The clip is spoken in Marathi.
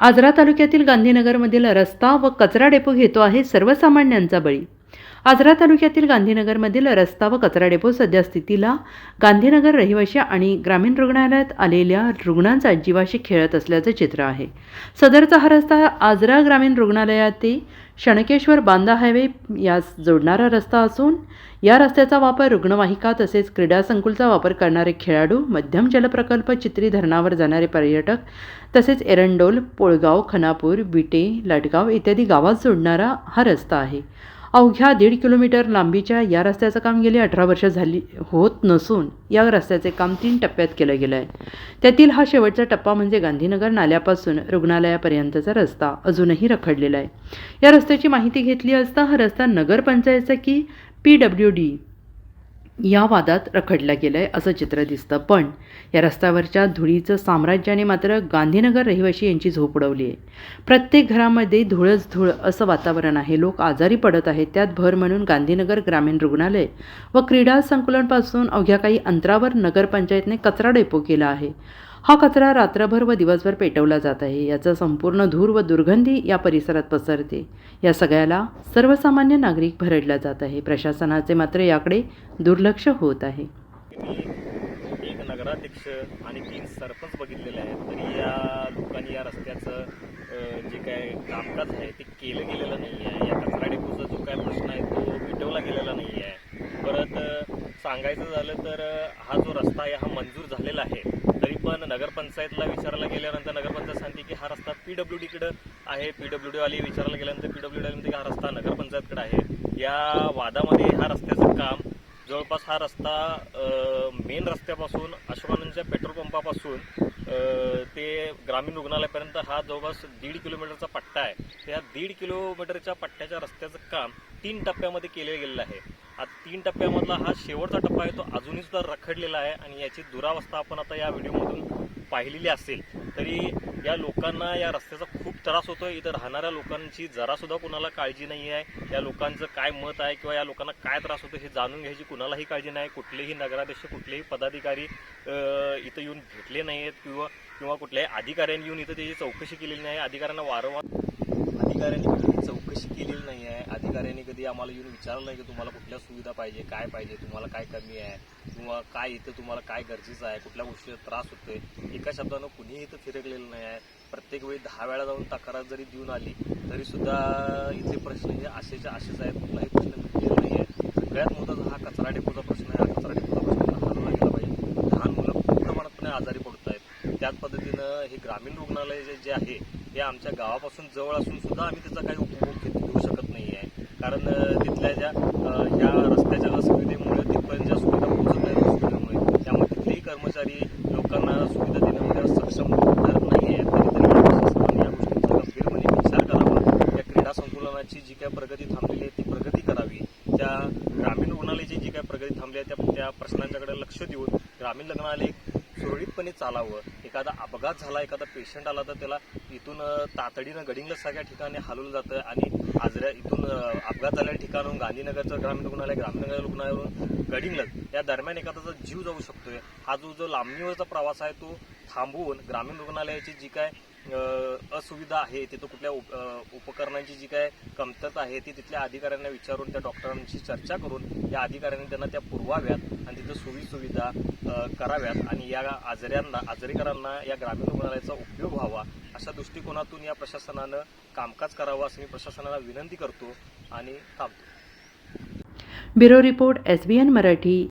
आजरा तालुक्यातील गांधीनगरमधील रस्ता व कचरा डेपो घेतो आहे सर्वसामान्यांचा बळी. आजरा तालुक्यातील गांधीनगरमधील रस्ता व कचरा डेपो सध्या स्थितीला गांधीनगर रहिवाशी आणि ग्रामीण रुग्णालयात आलेल्या रुग्णांचा जीवाशी खेळत असल्याचं चित्र आहे. सदरचा हा रस्ता आजरा ग्रामीण रुग्णालयात शणकेश्वर बांदा हायवे यास जोडणारा रस्ता असून या रस्त्याचा वापर रुग्णवाहिका तसेच क्रीडा संकुलचा वापर करणारे खेळाडू मध्यम जलप्रकल्प चित्री धरणावर जाणारे पर्यटक तसेच एरंडोल पोळगाव खनापूर बिटे लटगाव इत्यादी गावात जोडणारा हा रस्ता आहे. अवघ्या दीड किलोमीटर लांबीच्या या रस्त्याचं काम गेली अठरा वर्ष झाली होत नसून या रस्त्याचे काम तीन टप्प्यात केलं गेलं आहे त्यातील हा शेवटचा टप्पा म्हणजे गांधीनगर नाल्यापासून रुग्णालयापर्यंतचा रस्ता अजूनही रखडलेला आहे. या रस्त्याची माहिती घेतली असता हा रस्ता नगरपंचायतचा की पी डब्ल्यू डी? या वादात रखडला गेलं आहे असं चित्र दिसतं. पण या रस्त्यावरच्या धुळीचं साम्राज्याने मात्र गांधीनगर रहिवाशी यांची झोप उडवली आहे. प्रत्येक घरामध्ये धुळच धूळ असं वातावरण आहे. लोक आजारी पडत आहेत. त्यात भर म्हणून गांधीनगर ग्रामीण रुग्णालय व क्रीडा संकुलनपासून अवघ्या काही अंतरावर नगरपंचायतने कचरा डेपो केला आहे. हा कचरा रात्रभर व दिवसभर पेटवला जात आहे. याचा संपूर्ण धूर व दुर्गंधी या परिसरात पसरते. या सगळ्याला सर्वसामान्य नागरिक भरडला जात आहे. प्रशासनाचे मात्र याकडे दुर्लक्ष होत आहे. एक नगराध्यक्ष आणि तीन सरपंच बघितलेले आहेत. तरी या लोकांनी या रस्त्याचं जे काय कामकाज आहे ते केलं गेलेलं नाही आहे या कचरा डेपोचा जो काय प्रश्न आहे तो मिटवला गेलेला नाही आहे परत सांगायचं झालं तर हा जो रस्ता आहे हा मंजूर झालेला आहे. तरी पण नगरपंचायतला विचारायला गेल्यानंतर नगरपंचायत सांगते की हा रस्ता पी डब्ल्यू डीकडं आहे. पी डब्ल्यू डी वाली विचारायला गेल्यानंतर पी डब्ल्यू डी म्हणते की हा रस्ता नगरपंचायतकडे आहे. या वादामध्ये हा रस्त्याचं काम जवळपास हा रस्ता मेन रस्त्यापासून अशोकानंदच्या पेट्रोल पंपापासून ते ग्रामीण रुग्णालयापर्यंत हा जवळपास दीड किलोमीटरचा पट्टा आहे. त्या दीड किलोमीटरच्या पट्ट्याच्या रस्त्याचं काम तीन टप्प्यामध्ये केलं गेलेलं आहे. तीन टप्प्यामधला हा शेवटचा टप्पा आहे तो अजूनही सुद्धा रखडलेला आहे आणि याची दुरावस्था आपण आता या व्हिडिओमधून पाहिलेली असेल. तरी या लोकांना या रस्त्याचा खूप त्रास होतोय. इथं राहणाऱ्या लोकांची जरासुद्धा कुणाला काळजी नाही आहे या लोकांचं काय मत आहे किंवा या लोकांना काय त्रास होतो हे जाणून घ्यायची कुणालाही काळजी नाही. कुठलेही नगराध्यक्ष कुठलेही पदाधिकारी इथं येऊन भेटले नाही आहेत किंवा किंवा कुठल्याही अधिकाऱ्यांनी येऊन इथं त्याची चौकशी केलेली नाही. अधिकाऱ्यांना वारंवार अधिकाऱ्यांनी कधी चौकशी केलेली नाही आहे अधिकाऱ्यांनी कधी आम्हाला येऊन विचारलं नाही की तुम्हाला कुठल्या सुविधा पाहिजे काय पाहिजे तुम्हाला काय कमी आहे किंवा काय इथं तुम्हाला काय गरजेचं आहे कुठल्या गोष्टीचा त्रास होतोय? एका शब्दानं कुणीही इथं फिरकलेलं नाही आहे प्रत्येक वेळी दहा वेळा जाऊन तक्रार जरी देऊन आली तरी सुद्धा इथले प्रश्न हे असेच्या असेच आहेत. कुठलाही प्रश्न मिटलेला नाही आहे सगळ्यात महत्त्वाचा हा कचरा डेपोचा प्रश्न आहे. हा कचरा डेपोचा प्रश्न हाताळला गेला पाहिजे. लहान मुलं खूप प्रमाणातपणे आजारी पडत आहेत त्याच पद्धतीनं हे ग्रामीण रुग्णालय जे जे आहे ते आमच्या गावापासून जवळ असून सुद्धा आम्ही त्याचा काही उपभोग घेत घेऊ शकत नाही आहे. कारण तिथल्या ज्या अं, ह्या रस्त्याच्या असुविधेमुळे तिथपर्यंत ज्या सुविधा पोहोचत नाही हॉस्पिटलमुळे त्यामुळे तिथलेही कर्मचारी लोकांना सुविधा देण्यामध्ये सक्षम ठरत नाही आहे तरी तरी या गोष्टींचा गंभीरपणे विचार करावा. या क्रीडा संकुलनाची जी काय प्रगती थांबलेली आहे ती प्रगती करावी. त्या ग्रामीण रुग्णालयाची जी काय प्रगती थांबली आहे त्या त्या प्रश्नांच्याकडे लक्ष देऊन ग्रामीण रुग्णालय सुरळीतपणे चालावं. एखादा अपघात झाला एखादा पेशंट आला तर त्याला इथून तातडीनं गडिंगला सगळ्या ठिकाणी हलवलं जातं आणि आजऱ्या इथून अपघात झालेल्या ठिकाणून गांधीनगरचं ग्रामीण रुग्णालय ग्रामीण रुग्णालयावरून गडिंगलज या दरम्यान एखाद्याचा जीव जाऊ शकतोय. हा जो जो लांबणीवरचा प्रवास आहे तो थांबवून ग्रामीण रुग्णालयाची जी काय असुविधा आहे तिथं कुठल्या उप- उपकरणांची जी काय कमतरता आहे ती तिथल्या अधिकाऱ्यांना विचारून त्या डॉक्टरांशी चर्चा करून या अधिकाऱ्यांनी त्यांना त्या पुरवाव्यात आणि तिथं सोयी सुविधा कराव्यात आणि या आजाऱ्यांना आजारीकरांना या ग्रामीण रुग्णालयाचा उपयोग व्हावा अशा दृष्टिकोनातून या प्रशासनानं कामकाज करावं असं मी प्रशासनाला विनंती करतो आणि थांबतो. Bureau report S B N Marathi.